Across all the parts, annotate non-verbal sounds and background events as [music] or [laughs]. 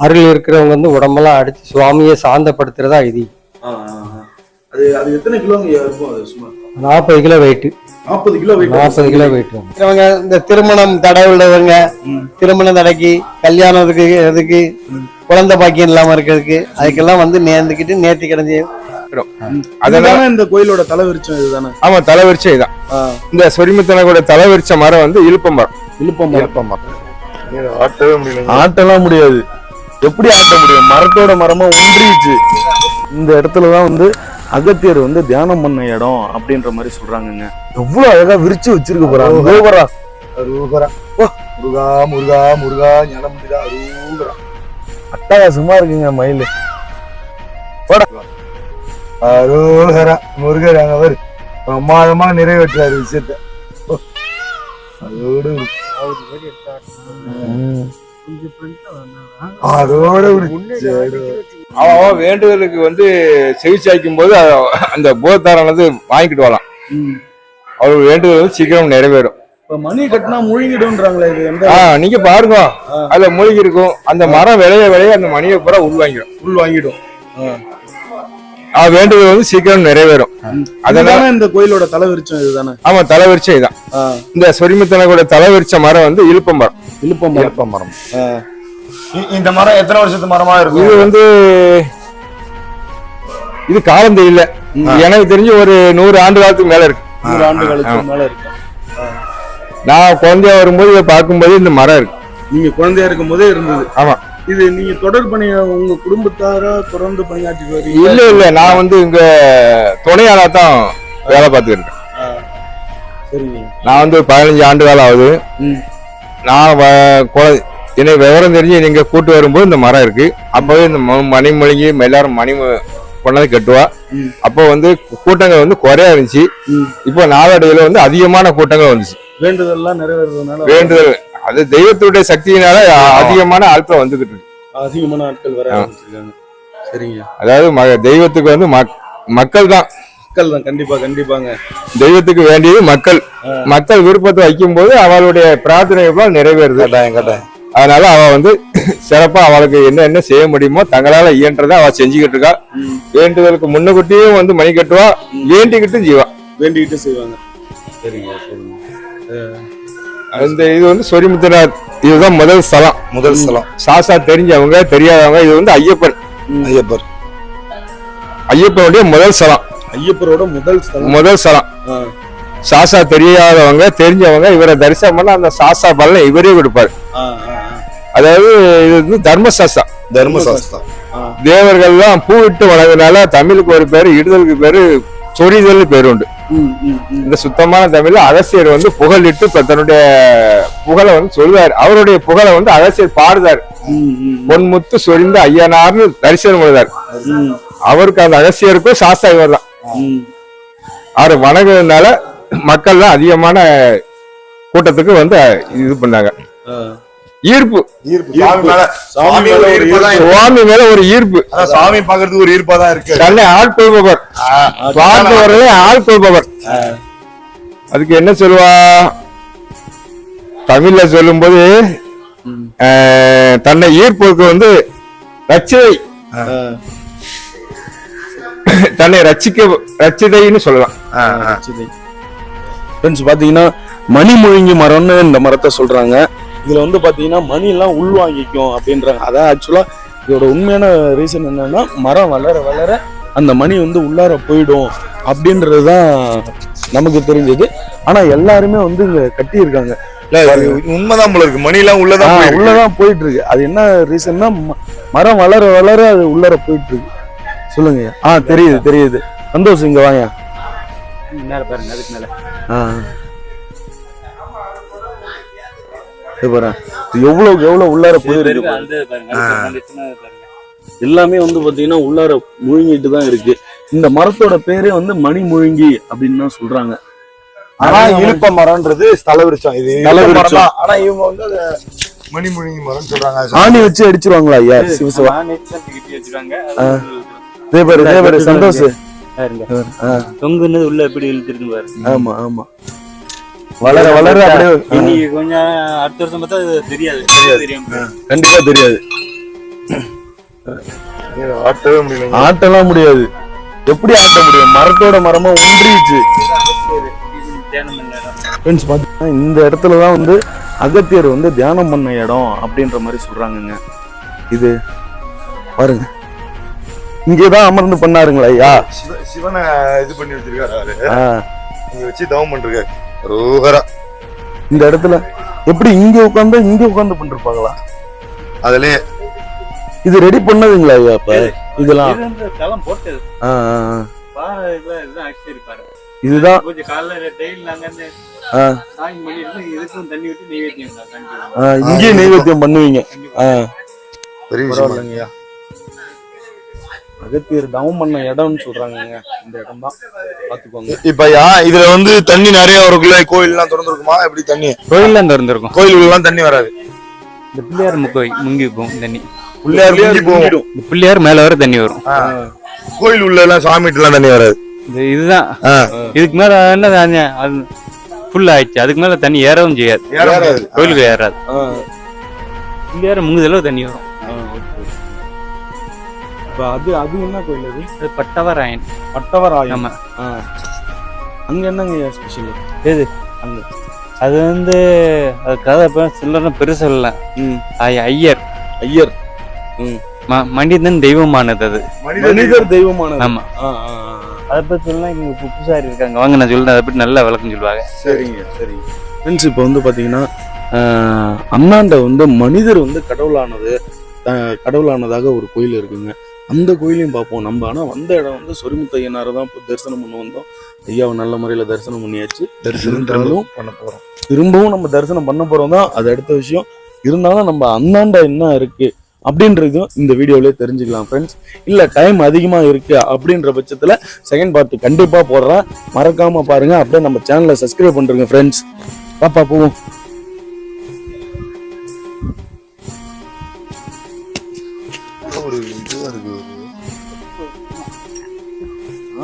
அருள் இருக்கிறவங்க வந்து உடம்பெல்லாம் அடிச்சு சுவாமியை சாந்தப்படுத்துறதா இது ஆ, ஆ, ஆ. அது அது எத்தனை கிலோங்க இருக்கும் அது சும்மா நாற்பது கிலோ வெயிட் நாற்பது கிலோ weight நாற்பது கிலோ வெயிட் இவங்க இந்த திருமணம் தடை உள்ளவங்க ம். திருமணம் தடைக்கு கல்யாணத்துக்கு இதுக்கு குழந்தை பாக்கியம் இல்லாம இருக்கிறதுக்கு அதுக்கெல்லாம் வந்து நேர்ந்துக்கிட்டு நேர்த்தி கிடஞ்சி அதுதானே இந்த கோயிலோட தலைவிரிச்சம் இதுதானே? ஆமா தலைவரிச்சை தான் ஆ, இந்த சொரிமுத்தனை கூட தலைவரிச்ச மரம் வந்து இழுப்ப மரம். விழுப்பம் மரம். ஆட்டவே முடியல ஆட்டலாம் முடியாது. எப்படி ஆட்ட முடியும்? மரத்தோட மரமா ஒன்றிச்சு. இந்த இடத்துல தான் வந்து அகத்தியர் வந்து தியானம் பண்ண இடம் அப்படின்ற மாதிரி சொல்றாங்கங்க. எவ்வளவு அழகா விரிச்சு வச்சிருக்க போறாங்க கோபுரா அருகரா. முருகா முருகா முருகா ஞானமுடிதா அருகரா. அட்டகாசமா இருக்குங்க மயில். அரோகரா. முருகர் அங்க வரு பிரமாதமா நிறைவேற்றாரு விஷயத்த. ஓ, அதோட அதோட அவன் வேண்டுதலுக்கு வந்து செவிச்சாய்க்கும் போது அ- அந்த போதாரானது வாங்கிட்டு வரலாம். ம். அவர் வேண்டுதல் வந்து சீக்கிரம் நிறைவேறும். இப்ப மணி கட்டினா ஆ நீங்க பாருங்க. அதுல மூழ்கி இருக்கும். அந்த மரம் விளைய விளைய அந்த மணியை பூரா உள்வாங்கிடும். உள் வாங்கிடும் ஆ. வேண்டுதல் வந்து சீக்கிரம் நிறைவேறும். அதனால இந்த கோயிலோட தலைவிரிச்சம் இதுதானே? ஆமா தலைவரிச்சை தான் ஆ, இந்த சொரிமுத்தனை கூட தலைவரிச்ச மரம் வந்து இழுப்ப மரம். விழுப்பம் மரம். வேப்ப மரம். இந்த மரம் எத்தனை வருஷத்து மரமா இது இருக்கும் வந்து இது காலம் தெரியல. எனக்கு தெரிஞ்சு ஒரு நூறு ஆண்டு காலத்துக்கு மேல இருக்கு. நூறு ஆண்டுகளுக்கு மேல இருக்கும் நான் குழந்தையா வரும்போது இதை பார்க்கும்போது இந்த மரம் இருக்கு. நீங்க குழந்தையா இருக்கும் போதே இருந்தது. ஆமா. இது நீங்க தொடர் பணி உங்க குடும்பத்தாரா தொடர்ந்து பணியாற்றிட்டு வரீங்க இல்ல இல்ல நான் வந்து இங்க துணையாளா தான் வேலை சரிங்க. நான் வந்து பதினஞ்சு ஆண்டு காலம் ஆகுது. நான் எனக்கு விவரம் தெரிஞ்சு நீங்க கூட்டு வரும்போது இந்த மரம் இருக்கு. அப்பவே இந்த மணி மொழிகி எல்லாரும் மணி கொண்டாந்து கட்டுவா. அப்போ வந்து கூட்டங்கள் வந்து குறையா இருந்துச்சு. இப்போ நாளடைவில் வந்து அதிகமான கூட்டங்கள் வந்துச்சு. வேண்டுதல்லாம் நிறைவேறதுனால வேண்டுதல். அது தெய்வத்துடைய சக்தியினால அதிகமான ஆட்கள் வந்துகிட்டு இருக்கு. அதிகமான ஆட்கள் வர ஆரம்பிச்சிருக்காங்க. சரிங்க. அதாவது தெய்வத்துக்கு வந்து மக்- மக்கள் தான். மக்கள் தான் கண்டிப்பா கண்டிப்பாங்க. தெய்வத்துக்கு வேண்டியது மக்கள். மக்கள் விருப்பத்தை வைக்கும் போது அவளுடைய பிரார்த்தனை எல்லாம் நிறைவேறுது. கட்டாயம் அதனால அவ வந்து [laughs] சிறப்பா அவளுக்கு என்ன என்ன செய்ய முடியுமோ தங்களால இயன்றதை அவ செஞ்சுக்கிட்டு இருக்கா. வேண்டுதலுக்கு முன்னுக்கூட்டியும் வந்து மணி கட்டுவா வேண்டிக்கிட்டும் செய்வா. வேண்டிக்கிட்டு செய்வாங்க. சரிங்க சரிங்க. அந்த இது வந்து சொரிமுத்தனார் இதுதான் முதல் ஸ்தலம். முதல் ஸ்தலம். சாசா தெரிஞ்சவங்க தெரியாதவங்க இது வந்து ஐயப்பன். ஐயப்பர். ஐயப்பனுடைய முதல் ஸ்தலம். ஐயப்பரோட முதல் ஸ்தலம். முதல் ஸ்தலம். சாசா தெரியாதவங்க தெரிஞ்சவங்க இவரை தரிசனம் பண்ண அந்த சாசா பலனை இவரே கொடுப்பாரு. அதாவது இது வந்து தர்மசாஸ்தா. தர்மசாஸ்திரம் தேவர்கள்லாம் பூவிட்டு வளர்ந்தனால தமிழுக்கு ஒரு பேரு இடுதலுக்கு பேரு சொரிதல் பேர் உண்டு ம், ம், ம். இந்த சுத்தமான தமிழ்ல அகசியர் வந்து புகழிட்டு தன்னுடைய புகழை வந்து சொல்வார். அவருடைய புகழை வந்து அகசியர் பாடுதார். பொன்முத்து சொரிந்த ஐயனார்னு தரிசனம் ம், அவருக்கு அந்த அகசியருக்கும் சாஸ்தா இவர் தான். அவர் வணங்குறதுனால மக்கள்லாம் அதிகமான கூட்டத்துக்கு வந்து இது பண்ணாங்க. ஈர்ப்பு. மேல ஒரு. சுவாமி மேல ஒரு ஈர்ப்பு. சாமி பாக்குறதுக்கு ஒரு ஈர்ப்பா தான் இருக்கு. தன்னை ஆட்கொள்பவர் பார்த்தவர்களே ஆட்கொள்பவர் அதுக்கு என்ன சொல்லுவா? தமிழ்ல சொல்லும்போது தன்னை ஈர்ப்புக்கு வந்து ரச்சிதை. தன்னை ரச்சிக்க ரச்சிதைன்னு சொல்லலாம். ஃப்ரெண்ட்ஸ் பாத்தீங்கன்னா மணி முழுங்கி மரம்னு இந்த மரத்தை சொல்றாங்க. இதுல வந்து பாத்தீங்கன்னா மணி எல்லாம் உள்வாங்கிக்கும் அப்படின்றாங்க. அதான் ஆக்சுவலா இதோட உண்மையான ரீசன் என்னன்னா மரம் வளர வளர அந்த மணி வந்து உள்ளார போயிடும் அப்படின்றது தான் நமக்கு தெரிஞ்சது. ஆனா எல்லாருமே வந்து இங்க கட்டியிருக்காங்க. உண்மைதான் போல இருக்கு. மணி எல்லாம் உள்ளதான். உள்ளதான் போயிட்டு இருக்கு அது என்ன ரீசன்னா மரம் வளர வளர அது உள்ளார போயிட்டு இருக்கு சொல்லுங்க. ஆ தெரியுது தெரியுது. சந்தோஷம் இங்க வாங்க பாருங்க அதுக்கு மேல. ஆ. இது பாரு. இது எவ்வளவுக்கு எவ்வளவு உள்ளார போயிருக்கு பாரு. எல்லாமே வந்து பாத்தீங்கன்னா உள்ளார முழுங்கிட்டு தான் இருக்கு. இந்த மரத்தோட பேரே வந்து மணி முழுங்கி அப்படின்னு தான் சொல்றாங்க. ஆனா இழுப்ப மரம்ன்றது ஸ்தல விருட்சம். இது. ஆனா இவங்க வந்து அத மணிமுழுங்கி மரம் சொல்றாங்க. ஆணி வச்சு அடிச்சிருவாங்களா ஐயா சிவசிவா இதே பாரு இதே பாரு சந்தோஷ். ஆ, தொங்குனது உள்ள எப்படி இழுத்துருக்கு பாரு. ஆமா ஆமா. வளர வளர அப்படியே இன்னைக்கு கொஞ்சம் அடுத்த வருஷம் பார்த்தா அது தெரியாது. தெரியும். கண்டிப்பா தெரியாது. ஆட்டவே முடியல ஆட்டலாம் முடியாது. எப்படி ஆட்ட முடியும்? மரத்தோட மரமா ஒன்றிச்சு தியானம் பண்ண இடம். ஃப்ரெண்ட்ஸ் பார்த்தீங்கன்னா இந்த இடத்துல தான் வந்து அகத்தியர் வந்து தியானம் பண்ண இடம் அப்படின்ற மாதிரி சொல்றாங்கங்க. இது பாருங்க. இங்கே தான் அமர்ந்து பண்ணாருங்களா ஐயா. சிவ- சிவனை இது பண்ணி வச்சிருக்காரு வச்சு தவம் பண்ணிருக்காரு ரோகரா இந்த இடத்துல எப்படி இங்க உட்காந்தா இங்க உட்காந்து பண்ணிருப்பாங்களா? அதுலயே இது ரெடி பண்ணதுங்களா ஐயா இப்ப இதெல்லாம். போட்டது. ஆ, ஆ, ஆ. பாறை இதெல்லாம் இதுதான் நெய்வேத்தியம் இங்கேயே நைவேத்தியம் பண்ணுவீங்க. பெரிய விஷயம்? அகத்தியர் தவம் பண்ண இடம்னு சொல்றாங்கங்க. இந்த இடம் தான் பாத்துக்கோங்க இப்ப யா இதுல வந்து தண்ணி நிறைய வரக்குள்ள கோயில் எல்லாம் திறந்துருக்குமா? எப்படி தண்ணி? கோயில்லாம் திறந்திருக்கும். கோயில் எல்லாம் தண்ணி வராது. இந்த பிள்ளையார் முக்கோய் முங்கி இருக்கும் தண்ணி. பிள்ளையார் முங்கி போகும். இந்த பிள்ளையார் மேல வர தண்ணி வரும். கோயில் உள்ள எல்லாம் சாமிட்டு எல்லாம் தண்ணி வராது. இந்த இதுதான். இதுக்கு மேல என்ன தானே அது ஃபுல் ஆயிடுச்சு. அதுக்கு மேல தண்ணி ஏறவும் செய்யாது. கோயிலுக்கு ஏறாது. பிள்ளையார் முங்குதளவு தண்ணி வரும். இப்ப அது அது என்ன கோயில் அது? அது பட்டவராயன். பட்டவராயம் ஆமா. ஆ. அங்க என்னங்க ஸ்பெஷல் எது? அங்க. அது வந்து அது கதை இப்போ சில்லறை பெருசு இல்லை ம். ஐயர். ஐயர். ம- மனிதன் தெய்வமானது அது. மனிதர் தெய்வமானது. ஆமா. ஆ, ஆ, ஆ, ஆ. அதை பத்தி சொல்லலாம் இங்க பு- பூசாரி இருக்காங்க. வாங்க நான் சொல்றேன். அதை பத்தி நல்லா விளக்கம் சொல்லுவாங்க. சரிங்க சரிங்க ஃப்ரெண்ட்ஸ் இப்போ வந்து பார்த்தீங்கன்னா அண்ணாண்ட வந்து மனிதர் வந்து கடவுளானது கடவுளானதாக ஒரு கோயில் இருக்குங்க. அந்த கோயிலையும் பார்ப்போம். நம்ம ஆனால் வந்த இடம் வந்து சொரிமுத்து ஐயனாரை தான் இப்போ தரிசனம் பண்ண வந்தோம். ஐயாவை நல்ல முறையில் தரிசனம் பண்ணியாச்சு. தரிசனம் பண்ண போறோம். திரும்பவும் நம்ம தரிசனம் பண்ண போகிறோம் தான். அது அடுத்த விஷயம். இருந்தாலும் நம்ம அண்ணாண்ட என்ன இருக்கு அப்படின்றதும் இந்த வீடியோவிலே தெரிஞ்சுக்கலாம் ஃப்ரெண்ட்ஸ் இல்லை டைம் அதிகமாக இருக்கு அப்படின்ற பட்சத்தில் செகண்ட் பார்ட் கண்டிப்பாக போடுறேன். மறக்காம பாருங்க. அப்படியே நம்ம சேனலை சப்ஸ்கிரைப் பண்ணுறேங்க ஃப்ரெண்ட்ஸ் பாப்பா போவோம்.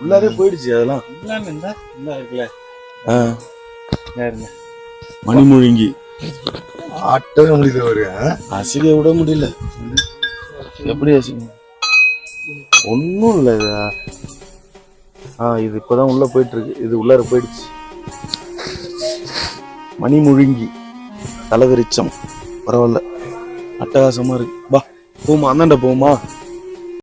உள்ளாரே போயிடுச்சு அதெல்லாம். ஆ. மணிமுழுங்கி ஆட்டவே முடியல ஒரு அசிக விட முடியல. எப்படி அசிங்க ஒன்றும் இல்லை இது. ஆ இது இப்போதான் உள்ள போயிட்டு இருக்கு இது உள்ளார போயிடுச்சு. மணிமுழுங்கி தலவிரிச்சம் பரவாயில்ல. அட்டகாசமா இருக்கு. பா போமா அந்தாண்ட போமா